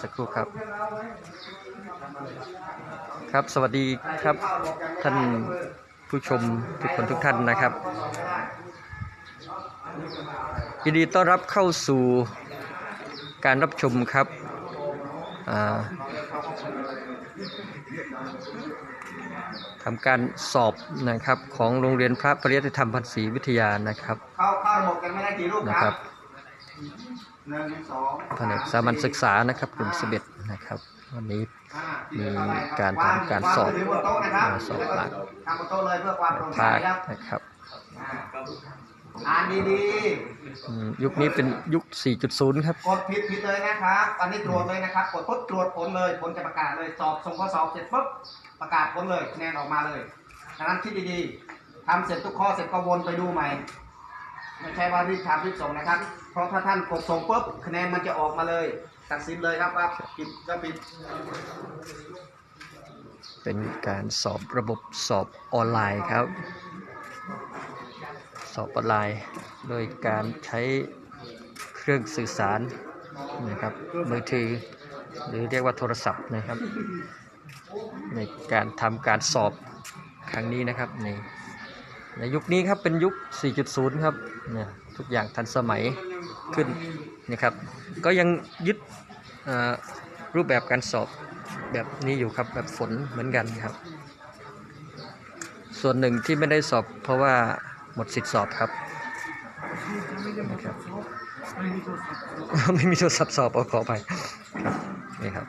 สักครู่ครับ ครับสวัสดีครับท่านผู้ชมทุกคนทุกท่านนะครับยินดีต้อนรับเข้าสู่การรับชมครับ อ่าทำการสอบนะครับของโรงเรียนพระปริยติธรรมพันศรีวิทยานะครับเข้าเข้าระบบกันไม่ได้กี่ลูกนะคครัรับบหนึ่งสองแผนกสามัญศึกษานะครับกลุ่มสิบเอ็ดนะครับ วันนี้ห้ามีการทำการสอบวงมืถืบนโต๊ะนะครับสอบแล้วก็หลักทำบนโต๊ะเลยเพื่อความโปร่งใสภาคครับนะครับ อ่าอ่านดีอืมยุคนี้เป็นยุค 4.0 ครับ ๆ กดผิดผิดเลยนะครับ อันนี้ตรวจเลยนะครับ กดปุ๊บตรวจผลเลย ผลจะประกาศเลย สอบส่งข้อสอบเสร็จปุ๊บ ประกาศผลเลยคะแนนออกมาเลยดังนั้นคิดดีๆทำเสร็จทุกข้อเสร็จก็วนไปดูใหม่ ไม่ใช่ว่ารีบทำรีบส่งนะครับ เพราะถ้าท่านกดส่งปุ๊บคะแนนมันจะออกมาเลย ตัดสินเลยครับว่าผิดก็ผิด เป็นการสอบระบบสอบออนไลน์ครับ สอบออนไลน์โดยการใช้เครื่องสื่อสารนะครับมือถือหรือเรียกว่าโทรศัพท์นะครับ ในการทำการสอบครั้งนี้นะครับในในยุคนี้ครับเป็นยุค 4.0 ครับเนี่ยทุกอย่างทันสมัยขึ้นนะครับก็ยังยึดรูปแบบการสอบแบบนี้อยู่ครับแบบฝนเหมือนกันครับ ส่วนหนึ่งที่ไม่ได้สอบเพราะว่า หมดสิทธิสอบครับนะครับไม่มีโทรศัพท์สอบเอาขอไปครับนี่ครับ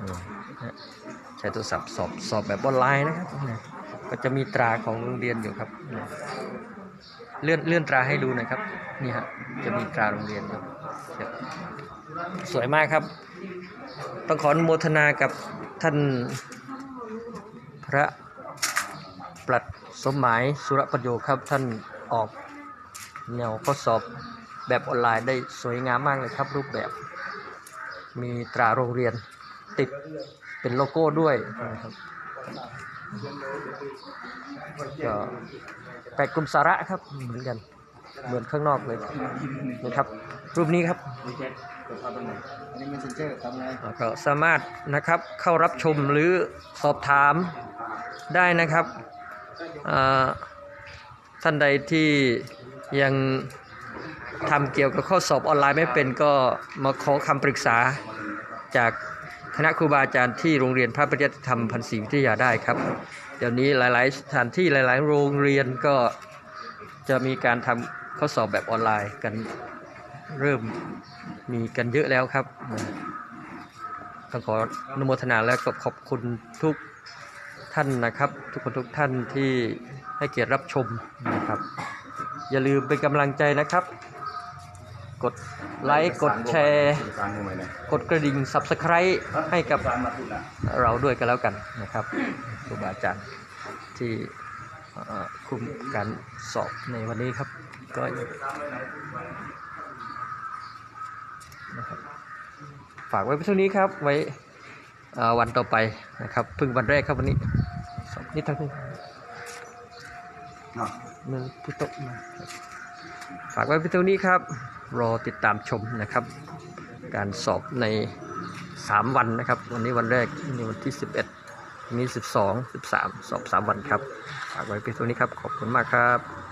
อืมนะใช้โทรศัพท์สอบสอบแบบออนไลน์นะครับเนี่ยก็จะมีตราของโรงเรียนอยู่ครับเนี่ยเลื่อนเลื่อนตราให้ดูหน่อยครับนี่ฮะจะมีตราโรงเรียนครับเนี่ยสวยมากครับ ต้องขออนุโมทนากับท่านพระปลัด สมหมายสุรประโยชน์ครับ ท่านออกแนวข้อสอบแบบออนไลน์ได้สวยงามมากเลยครับ รูปแบบ มีตราโรงเรียนติดเป็นโลโก้ด้วยนะครับก็แปลกกลุ่มสาระครับเหมือนกัน เหมือนข้างนอกเลยนะครับ รูปนี้ครับก็สามารถนะครับเข้ารับชมหรือสอบถามได้นะครับ ท่านใดที่ยังทำเกี่ยวกับข้อสอบออนไลน์ไม่เป็นก็มาขอคำปรึกษาจากคณะครูบาอาจารย์ที่โรงเรียนพระปริยัติธรรมพันศรีวิทยาได้ครับ เดี๋ยวนี้หลาย ๆ สถานที่หลาย ๆ โรงเรียนก็จะมีการทำข้อสอบแบบออนไลน์กันเริ่มมีกันเยอะแล้วครับต้องขออนุโมทนาและขอบคุณทุก ท่านนะครับ ทุกคนทุกท่านที่ให้เกียรติรับชมนะครับ อย่าลืมเป็นกำลังใจนะครับ กดไลค์กดแชร์ กดกระดิ่ง Subscribe ให้กับเราด้วยกันแล้วกันนะครับครูบาอาจารย์ที่คุมการสอบในวันนี้ครับ ก็ฝากไว้เท่านี้ครับไว้วันต่อไปนะครับเพึ่งวันแรกครับวันนี้ นิดเท่านี้เมืองพุโตะมาครับฝากไว้เท่านี้ครับ รอติดตามชมนะครับ การสอบใน 3 วันนะครับ วันนี้วันแรกวันนี้วันที่ 11วันนี้12 13 สอบ 3 วันครับ ฝากไว้เพียงเท่านี้ครับ ขอบคุณมากครับ